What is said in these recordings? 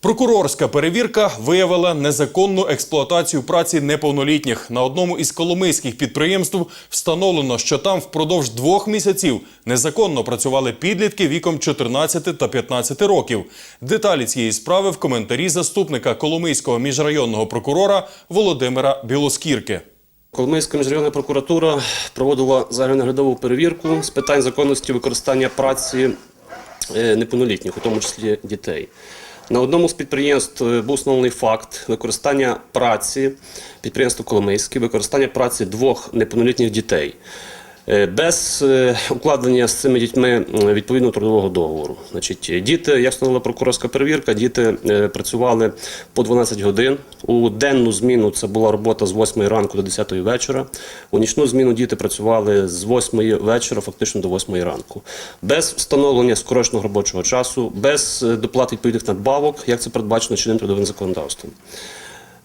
Прокурорська перевірка виявила незаконну експлуатацію праці неповнолітніх. На одному із коломийських підприємств встановлено, що там впродовж двох місяців незаконно працювали підлітки віком 14 та 15 років. Деталі цієї справи в коментарі заступника Коломийського міжрайонного прокурора Володимира Білоскірки. Коломийська міжрайонна прокуратура проводила загальноглядову перевірку з питань законності використання праці е, неповнолітніх, у тому числі дітей. На одному з підприємств е, був встановлений факт використання праці підприємства Коломийське, використання праці двох неповнолітніх дітей. Е, Без е, укладення з цими дітьми відповідного трудового договору. Значить, діти, як встановила прокурорська перевірка, діти е, працювали по 12 годин. У денну зміну це була робота з 8 ранку до 10 вечора. У нічну зміну діти працювали з 8 вечора, фактично до 8 ранку. Без встановлення скороченого робочого часу, без е, доплат відповідних надбавок, як це передбачено чинним трудовим законодавством.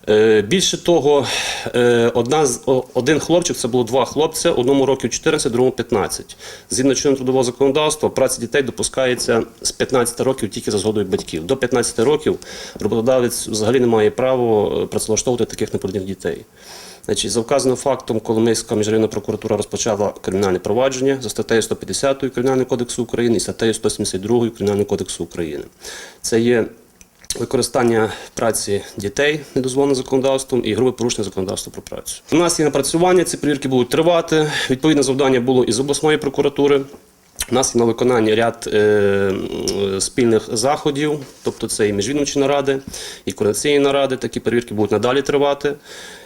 Е, Більше того, е, одна один хлопчик, це було два хлопця, одному років 14, другому 15. Згідно чинного трудового законодавства, праця дітей допускається з 15 років тільки за згодою батьків. До 15 років роботодавець взагалі не має права е, працевлаштовувати таких неповнолітніх дітей. Значить, за вказаним фактом Коломийська міжрайонна прокуратура розпочала кримінальне провадження за статтею 150 Кримінального кодексу України і статтею 172 Кримінального кодексу України. Це є використання праці дітей недозволеним законодавством і грубе порушення законодавства про працю. У нас є напрацювання, ці перевірки будуть тривати. Відповідне завдання було із обласної прокуратури. У нас є на виконанні ряд е, спільних заходів, тобто це і міжвідомчі наради, і координаційні наради. Такі перевірки будуть надалі тривати.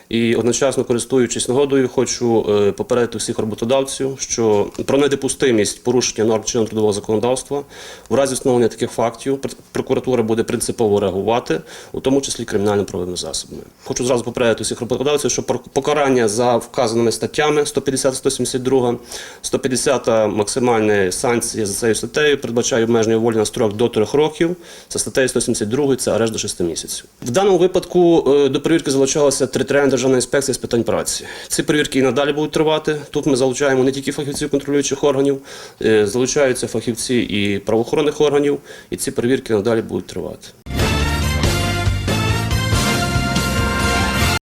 І одночасно користуючись нагодою, хочу е, попередити всіх роботодавців, що про недопустимість порушення норм чинного трудового законодавства в разі встановлення таких фактів прокуратура буде принципово реагувати, у тому числі кримінально-правовими засобами. Хочу зразу попередити всіх роботодавців, що покарання за вказаними статтями 150-172, 150 максимальна санкція за цією статтею передбачає обмеження волі на строк до 3 років. За статтею 172 це арешт до 6 місяців. В даному випадку е, до перевірки залучалася територіальна державна інспекції з питань праці. Ці перевірки і надалі будуть тривати. Тут ми залучаємо не тільки фахівців контролюючих органів, е, залучаються фахівці і правоохоронних органів, і ці перевірки надалі будуть тривати.